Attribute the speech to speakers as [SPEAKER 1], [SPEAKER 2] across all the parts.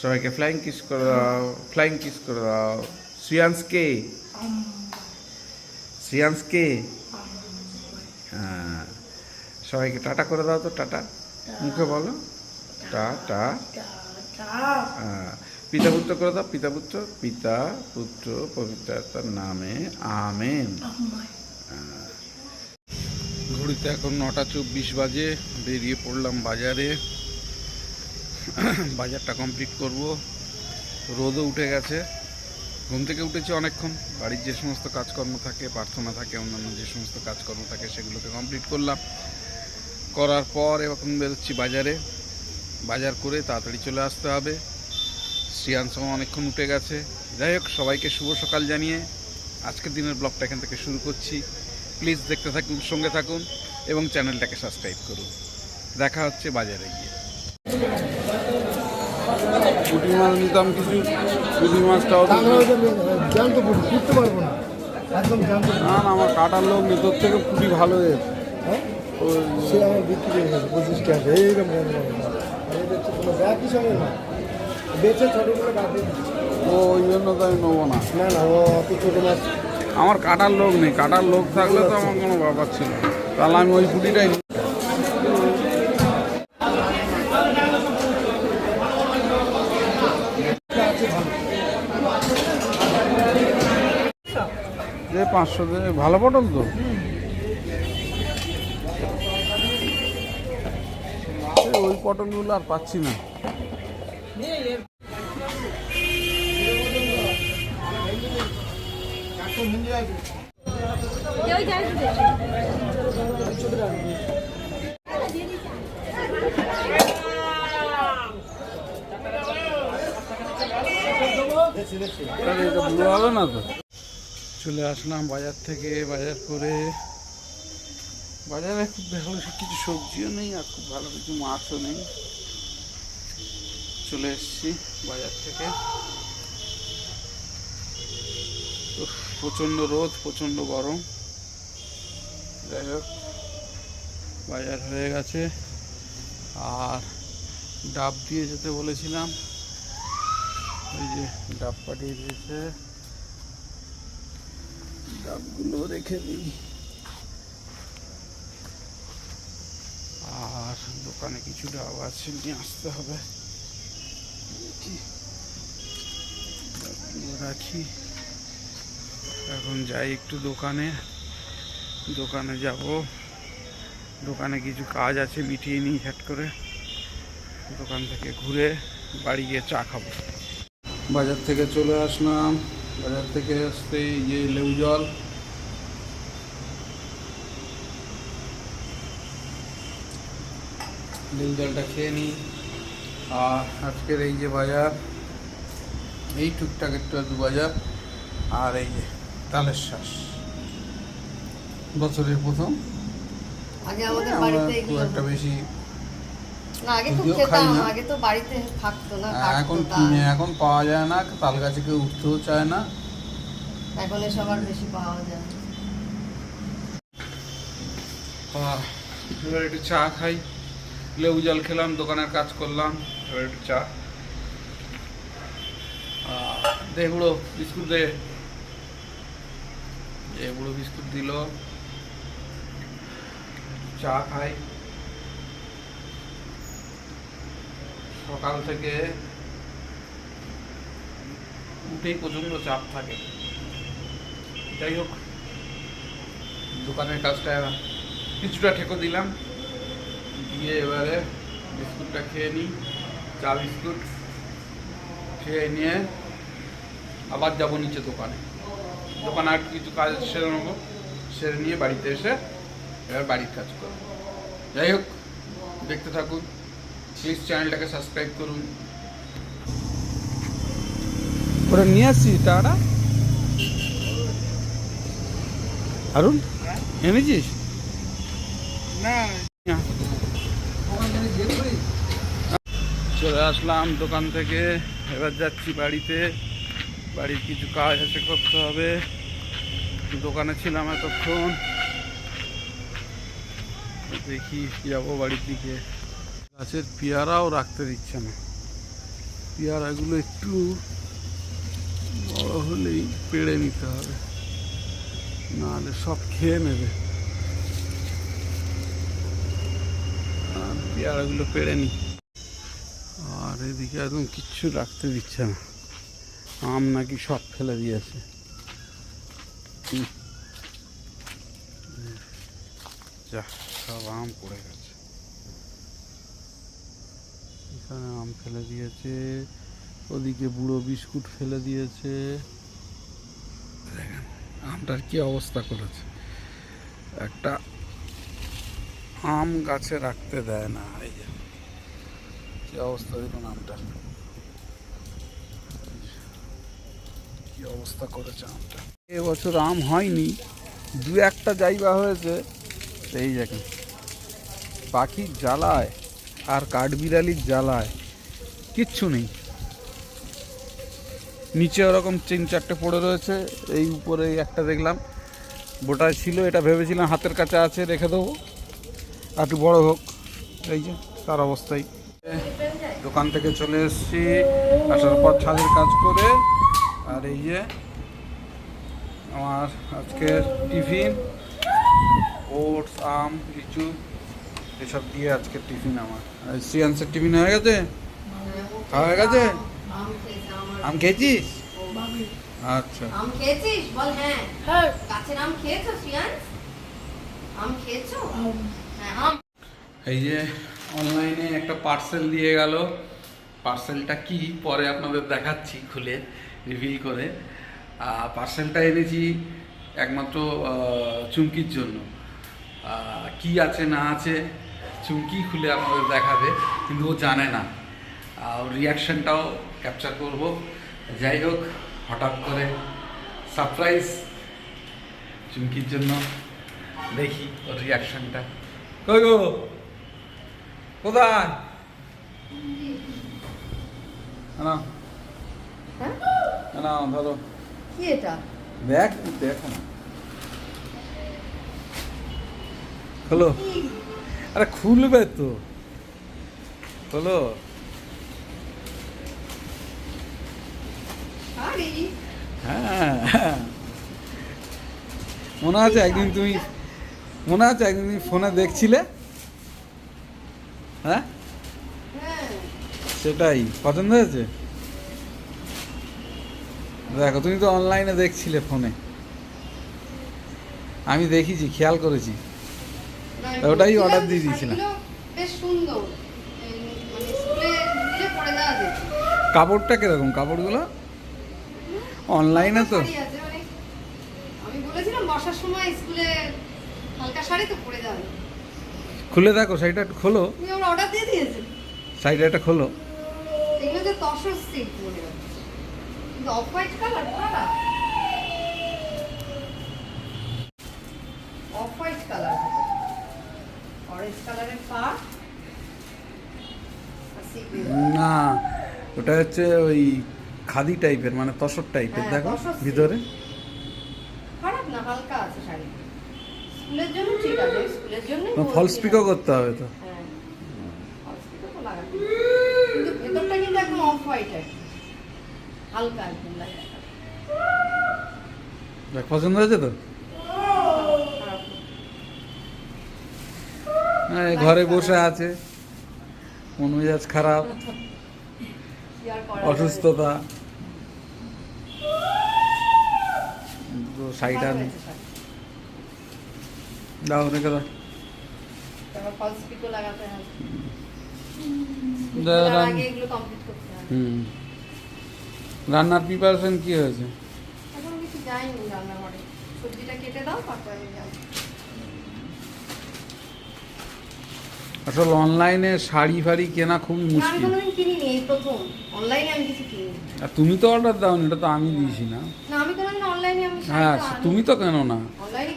[SPEAKER 1] সবাইকে flying kiss করে দাও ফ্লাইং কিস করে দাও। শ্রিয়াংশকে শ্রিয়াংশকে হ্যাঁ। সবাইকে টাটা করে দাও তো টাটা। মুখে বলো। টাটা। হ্যাঁ। পিতা পুত্র করে দাও পিতা পুত্র। পিতা পুত্র পবিত্রতার নামে আমেন। ঘড়িতে এখন নটা চব্বিশ বাজে বেরিয়ে পড়লাম বাজারে। বাজারটা কমপ্লিট করব। রোদও উঠে গেছে। ঘুম থেকে উঠেছি অনেকক্ষণ। বাড়ির যে সমস্ত কাজকর্ম থাকে, প্রার্থনা থাকে, অন্যান্য যে সমস্ত কাজকর্ম থাকে, সেগুলোকে কমপ্লিট করলাম। করার পর এখন বেরোচ্ছি বাজারে। বাজার করে তাড়াতাড়ি চলে আসতে হবে। শ্রিয়াংশ অনেকক্ষণ উঠে গেছে। যাই হোক, সবাইকে শুভ সকাল জানিয়ে আজকের দিনের ব্লগটা এখান থেকে শুরু করছি। প্লিজ দেখতে থাকুন, সঙ্গে থাকুন এবং চ্যানেলটাকে সাবস্ক্রাইব করুন। দেখা হচ্ছে বাজারে গিয়ে। পুঁটি মাছ নিতাম কিছু পুঁটি মাছটাও
[SPEAKER 2] জ্যান্ত পুটি পারব না। একদম জ্যান্ত
[SPEAKER 1] না না আমার কাটার লোক নেই তোর থেকে পুঁটি ভালো এর
[SPEAKER 2] হ্যাঁ? সে আমার বিক্রি করে গেছে পঁচিশ টাকা এইরকম জ্যান্ত পুঁটি। আমি দেখছি কোনো ব্যাগ হিসাবে না। বেচে ছোটোগুলো কাটে
[SPEAKER 1] ও ওই জন্য তো আমি নেব না।
[SPEAKER 2] না না ও অত ছোটো মাছ।
[SPEAKER 1] আমার কাটার লোক নেই কাটার লোক থাকলে তো আমার কোনো ব্যাপার ছিল তাহলে আমি ওই পুঁটিটাই নিই।
[SPEAKER 2] আছে ভালো
[SPEAKER 1] যে পাঁচশো ভালো পটল তো? ওই পটলগুলো আর পাচ্ছি না। হবে না তো? চলে আসলাম বাজার থেকে, বাজার করে। বাজারে খুব ভালো কিছু সবজিও নেই আর খুব ভালো কিছু মাছও নেই। চলে এসেছি বাজার থেকে। প্রচণ্ড রোদ, প্রচণ্ড গরম। যাই হোক, বাজার হয়ে গেছে। আর ডাব দিয়ে যেতে বলেছিলাম। ওই যে ডাব পাঠিয়ে দিয়েছে। রেখে দিই। আর দোকানে কিছু ডাব আছে নিয়ে আসতে হবে। রাখি। এখন যাই একটু দোকানে। দোকানে যাব। দোকানে কিছু কাজ আছে, মিটিয়ে নিই হ্যাট করে। দোকান থেকে ঘুরে বাড়ি গিয়ে চা খাব। বাজার থেকে চলে আসলাম। বাজার থেকে আসতে যে লেবু জল। লেবু জলটা খেয়ে নিই। আর আজকের এই যে বাজার এই টুকটাক একটু একটু বাজার আর এই যে তালের শ্বাস বছরের প্রথম।
[SPEAKER 3] আগে আমাদের বাড়িতে
[SPEAKER 1] খুব একটা বেশি
[SPEAKER 3] আগে খুব
[SPEAKER 1] খাই
[SPEAKER 3] খেতাম
[SPEAKER 1] না।
[SPEAKER 3] আগে তো বাড়িতে থাকতো না
[SPEAKER 1] হ্যাঁ, এখন কিনে এখন পাওয়া যায় না তাল গাছে কেউ উঠতেও চায় না।
[SPEAKER 3] এখন বেশি পাওয়া যায়
[SPEAKER 1] এবার একটু চা খাই। লেবু জল খেলাম, দোকানের কাজ করলাম, এবার একটু চা। দে বিস্কুট দে। বুড়ো বিস্কুট দিল। চা খাই। সকাল থেকে উঠেই প্রচণ্ড চাপ থাকে। যাই হোক, দোকানের কাজটা কিছুটা ঠেকো দিলাম। দিয়ে এবারে বিস্কুটটা খেয়ে নিই চা বিস্কুট খেয়ে নিয়ে আবার যাব নিচে দোকানে। দোকানে আর কিছু কাজ সেরে নেব। সেরে নিয়ে বাড়িতে এসে এবার বাড়ির কাজ করব। যাই হোক দেখতে থাকুন। প্লিজ চ্যানেলটাকে সাবস্ক্রাইব করুন। ওটা নিয়ে আসছি টাকাটা? আরুন এনেছিস?
[SPEAKER 2] না।
[SPEAKER 1] চলে আসলাম দোকান থেকে। এবার যাচ্ছি বাড়িতে। বাড়ির কিছু কাজ আছে, করতে হবে। দোকানে ছিলাম এতক্ষণ। দেখি যাব বাড়ির দিকে। গাছের পেয়ারাও রাখতে দিচ্ছে না। পেয়ারাগুলো একটু বড় হলেই পেড়ে নিতে হবে। নাহলে সব খেয়ে নেবে। আর পেয়ারাগুলো পেড়ে আর এদিকে একদম কিচ্ছু রাখতে দিচ্ছে না। আম নাকি সব ফেলে দিয়েছে। যা, সব আম পড়ে গেছে। এখানে আম ফেলে দিয়েছে, ওদিকে বুড়ো বিস্কুট ফেলে দিয়েছে। আমটার কি অবস্থা করেছে। একটা আম গাছে রাখতে দেয় না, এই যে। কি অবস্থা দেখুন আমটা। কি অবস্থা করেছে আমটা। এবছর আম হয়নি, দু একটা জায়গা হয়েছে, এই দেখেন। পাখির জ্বালায়, আর কাঠবিড়ালির জ্বালায়, কিচ্ছু নেই। নিচে ওরকম তিন চারটে পড়ে রয়েছে, এই উপরে একটা দেখলাম। বোটায় ছিল, এটা ভেবেছিলাম হাতের কাছে আছে, রেখে দেবো। আর একটু বড় হোক এই যে তার অবস্থায় দোকান থেকে চলে এসেছি আসার পর ছাদের কাজ করে আর এই যে আমার আজকের টিফিন ওটস আম লিচু এসব দিয়ে আজকের টিফিন আমার। আর সিয়ান্সের টিফিন হয়ে গেছে? খাওয়া হয়ে গেছে?
[SPEAKER 3] আম খেয়েছে
[SPEAKER 1] খেয়েছিস? আচ্ছা।
[SPEAKER 3] আম খেয়েছিস? বল হ্যাঁ।
[SPEAKER 2] হ্যাঁ।
[SPEAKER 3] গাছের আম খেয়েছো সিয়ান আম খেয়েছো?
[SPEAKER 1] এই যে অনলাইনে একটা পার্সেল দিয়ে গেল। পার্সেলটা কি? পরে আপনাদের দেখাচ্ছি খুলে রিভিল করে। পার্সেলটা এনেছি একমাত্র চুমকির জন্য। কি আছে, না আছে, চুমকি খুলে আপনাদের দেখাবে, কিন্তু ও জানে না। আর রিয়াকশনটাও ক্যাপচার করব। যাই হোক, হঠাৎ করে সারপ্রাইজ চুমকির জন্য। দেখি ওর রিয়াকশনটা কই গো? কোথায়? না
[SPEAKER 3] হ্যাঁ
[SPEAKER 1] না ধরো।
[SPEAKER 3] কি এটা?
[SPEAKER 1] দেখ দেখো না। খোলো। আরে খুলবে তো। খোলো।
[SPEAKER 3] শাড়ি
[SPEAKER 1] হ্যাঁ। মনে আছে একদিন তুমি মনে আছে একদিন ফোনে দেখছিলে? হ্যাঁ? সেটাই। পছন্দ হয়েছে? দেখো তুমি তো অনলাইনে দেখছিলে ফোনে। আমি দেখিছি খেয়াল করেছি। ওটাই
[SPEAKER 3] অর্ডার
[SPEAKER 1] দিয়ে দিয়েছিলাম।
[SPEAKER 3] মানে
[SPEAKER 1] কাপড়টা কীরকম? কাপড়গুলো? অনলাইনে তো।
[SPEAKER 3] মানে আমি বলেছিলাম বর্ষার সময় স্কুলে হালকা শাড়ি তো পরে যাবে।
[SPEAKER 1] খুলে দেখো শাড়িটা একটু খোলো।
[SPEAKER 3] তুমি আমার অর্ডার দিয়ে দিয়েছ?
[SPEAKER 1] শাড়িটা একটা খোলো।
[SPEAKER 3] এগুলো যে তসর সিল্ক মনে হচ্ছে কিন্তু off white colour colour off white colour orange কালারের
[SPEAKER 1] না ওটা হচ্ছে ওই খাদি টাইপের মানে তসর টাইপের
[SPEAKER 3] হ্যাঁ,
[SPEAKER 1] দেখো ভিতরে
[SPEAKER 3] খারাপ না হালকা আছে শাড়ি স্কুলের জন্য ঠিক আছে স্কুলের জন্য
[SPEAKER 1] ফলস পিকও করতে হবে তো।
[SPEAKER 3] হ্যাঁ কিন্তু ভেতরটা কিন্তু একদম অফ হোয়াইট আর হালকা একদম
[SPEAKER 1] দেখ, পছন্দ হয়েছে তো? হ্যাঁ, ঘরে বসে আছে। মন মেজাজ খারাপ। অসুস্থতা। তো শাড়িটা
[SPEAKER 3] ভালো হয়েছে শাড়ি।
[SPEAKER 1] দাও রেখে দাও
[SPEAKER 3] তারপর false pico লাগাতে হবে।
[SPEAKER 1] দাও,
[SPEAKER 3] তার
[SPEAKER 1] রান-
[SPEAKER 3] আগে এগুলো complete করতে হবে।
[SPEAKER 1] হুম রান্নার প্রিপারেশন কি হয়েছে
[SPEAKER 3] এখনও কিছু যায়নি রান্নাঘরে। সবজিটা কেটে দাও তারপরে আমি যাব।
[SPEAKER 1] আসলে অনলাইনে শাড়ি ফাড়ি কেনা খুবই
[SPEAKER 3] আমি
[SPEAKER 1] মুশকিল।
[SPEAKER 3] কোনোদিন কিনিনি, এই প্রথম। অনলাইনে আমি কিছু কিনিনি।
[SPEAKER 1] আর তুমি তো অর্ডার দাওনি এটা তো আমি দিয়েছি না।
[SPEAKER 3] না, আমি কোনোদিন অনলাইনে আমি
[SPEAKER 1] হ্যাঁ তুমি তো কেন না।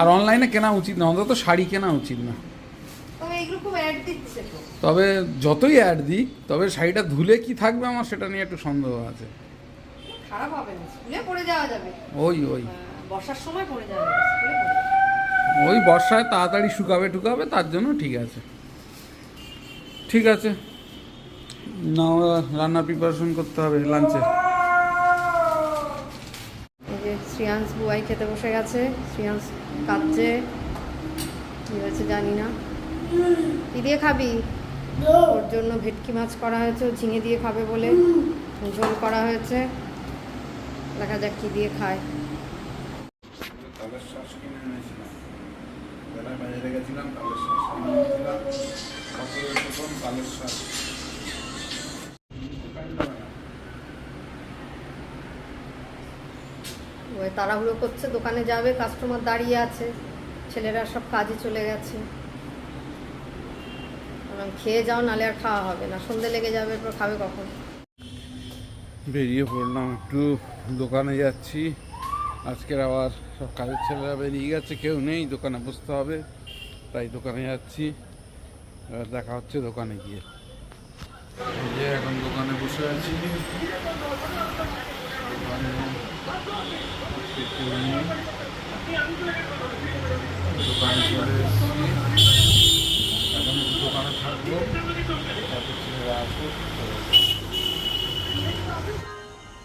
[SPEAKER 1] আর অনলাইনে কেনা উচিত না অন্তত শাড়ি কেনা উচিত না।
[SPEAKER 3] তবে
[SPEAKER 1] যতই অ্যাড দিক তবে শাড়িটা ধুলে কি থাকবে আমার সেটা নিয়ে একটু সন্দেহ আছে।
[SPEAKER 3] খারাপ হবে না স্কুলে পরে যাওয়া যাবে।
[SPEAKER 1] ওই ওই।
[SPEAKER 3] বর্ষার সময় যাওয়া যাবে।
[SPEAKER 1] ওই বর্ষায় তাড়াতাড়ি শুকাবে টুকাবে তার জন্য ঠিক আছে। ঠিক আছে। না রান্না প্রিপারেশন করতে হবে লাঞ্চে
[SPEAKER 3] এই যে শ্রিয়াংশ বুয়াই খেতে বসে গেছে শ্রিয়াংশ কাঁদছে। কী হয়েছে জানি না। কী দিয়ে খাবি? ওর জন্য ভেটকি মাছ করা হয়েছে ও ঝিঙে দিয়ে খাবে বলে। ঝোল করা হয়েছে। দেখা যাক কী দিয়ে খায়।
[SPEAKER 1] শ্বাস কিনে এনেছিলাম। বেলায় বাজারে গেছিলাম
[SPEAKER 3] তাড়াহুড়ো করছে, দোকানে যাবে কাস্টমার দাঁড়িয়ে আছে, ছেলেরা সব কাজে চলে গেছে। খেয়ে যাও, নালে আর খাওয়া হবে না। সন্ধে লেগে যাবে, এরপর খাবে কখন?
[SPEAKER 1] বেরিয়ে পড়লাম একটু, দোকানে যাচ্ছি। আজকের আবার সব কাজের ছেলেরা বেরিয়ে গেছে, কেউ নেই, দোকানে বসতে হবে। তাই দোকানে যাচ্ছি। দেখা হচ্ছে দোকানে গিয়ে। যে এখন দোকানে বসে আছি। দোকানে চলে এখন দোকানে থাকব। তারপর ছেলেরা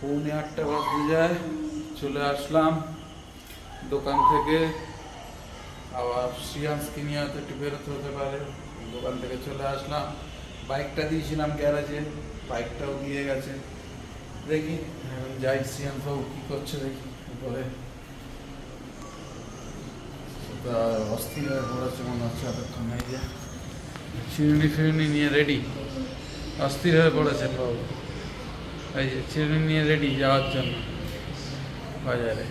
[SPEAKER 1] পৌনে আটটা বাজতে যায়। চলে আসলাম দোকান থেকে। আবার শ্রিয়াংশকে নিয়ে হয়তো একটু বেরোতে হতে পারে। দোকান থেকে চলে আসলাম। বাইকটা দিয়েছিলাম গ্যারেজে, বাইকটাও দিয়ে গেছে। দেখি, যাই শ্রিয়াংশ বাবু কী করছে দেখি তা অস্থির হয়ে পড়েছে মনে হচ্ছে, এতক্ষণ এই যে চিরুনি ফিরুনি নিয়ে রেডি অস্থির হয়ে পড়েছে বাবু। এই যে চিরুনি নিয়ে রেডি যাওয়ার জন্য বাজারে।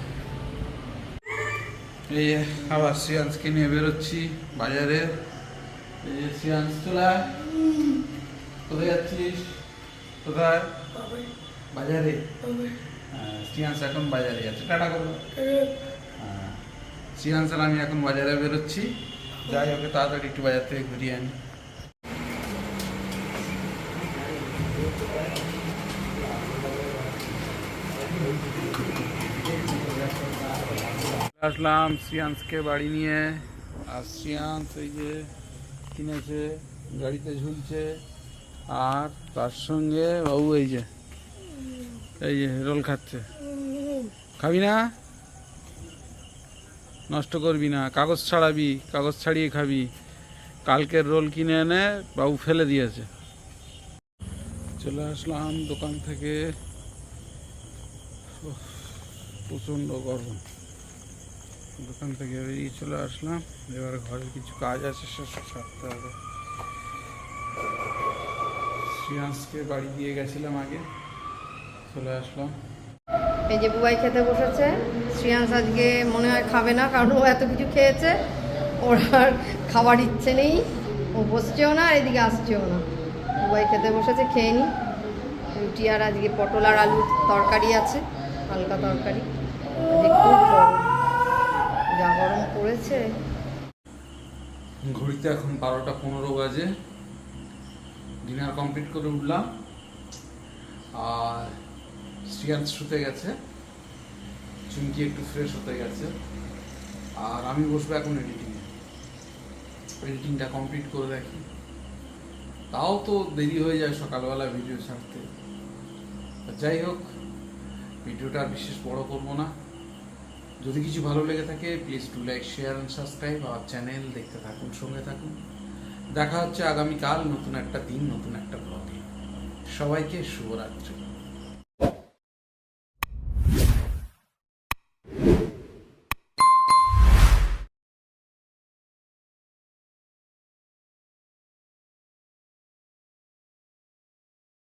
[SPEAKER 1] এই আবার শ্রিয়াংশকে নিয়ে বেরোচ্ছি বাজারে। এই যে শ্রিয়াংশ কোথায় যাচ্ছিস? কোথায়? বাজারে? হ্যাঁ, শ্রিয়াংশ এখন বাজারে যাচ্ছে টাটা করো। হ্যাঁ শ্রিয়াংশ আমি এখন বাজারে বেরোচ্ছি। যাই ওকে তাড়াতাড়ি একটু বাজার থেকে ঘুরিয়ে আনি। আসলাম শ্রিয়াংশকে বাড়ি নিয়ে। আর শ্রিয়াংশ এই যে কিনেছে, গাড়িতে ঝুলছে, আর তার সঙ্গে বাবু এই যে এই যে রোল খাচ্ছে। খাবি না? নষ্ট করবি না, কাগজ ছাড়াবি, কাগজ ছাড়িয়ে খাবি। কালকের রোল কিনে এনে বাবু ফেলে দিয়েছে। চলে আসলাম দোকান থেকে। প্রচণ্ড গরম। দোকান থেকে বেরিয়ে চলে আসলাম। এবার ঘরে কিছু কাজ আছে সেসব সারতে হবে। শ্রিয়াংশকে বাড়ি দিয়ে গেছিলাম আগে। চলে আসলাম।
[SPEAKER 3] এই যে বুবাই খেতে বসেছে। শ্রিয়াংশ আজকে মনে হয় খাবে না, কারণ ও এত কিছু খেয়েছে। ওর আর খাবার ইচ্ছে নেই। ও বসছেও না আর এদিকে আসছেও না। বুবাই খেতে বসেছে, খেয়ে নি। রুটি আর আজকে পটল আর আলুর তরকারি আছে, হালকা তরকারি। আজকে খুব গরম যা গরম পড়েছে
[SPEAKER 1] ঘড়িতে এখন বারোটা পনেরো বাজে। ডিনার কমপ্লিট করে উঠলাম। আর শ্রিয়াংশ শুতে গেছে। চুমকি একটু ফ্রেশ হতে গেছে। আর আমি বসবো এখন এডিটিংয়ে এডিটিংটা কমপ্লিট করে রাখি তাও তো দেরি হয়ে যায় সকালবেলা ভিডিও ছাড়তে। যাই হোক ভিডিওটা বিশেষ বড় করব না। যদি কিছু ভালো লেগে থাকে please to like share and subscribe আমার চ্যানেল দেখতে থাকুন, সঙ্গে থাকুন। দেখা হচ্ছে আগামীকাল নতুন একটা দিন, নতুন একটা ব্লগে সবাইকে শুভরাত্রি।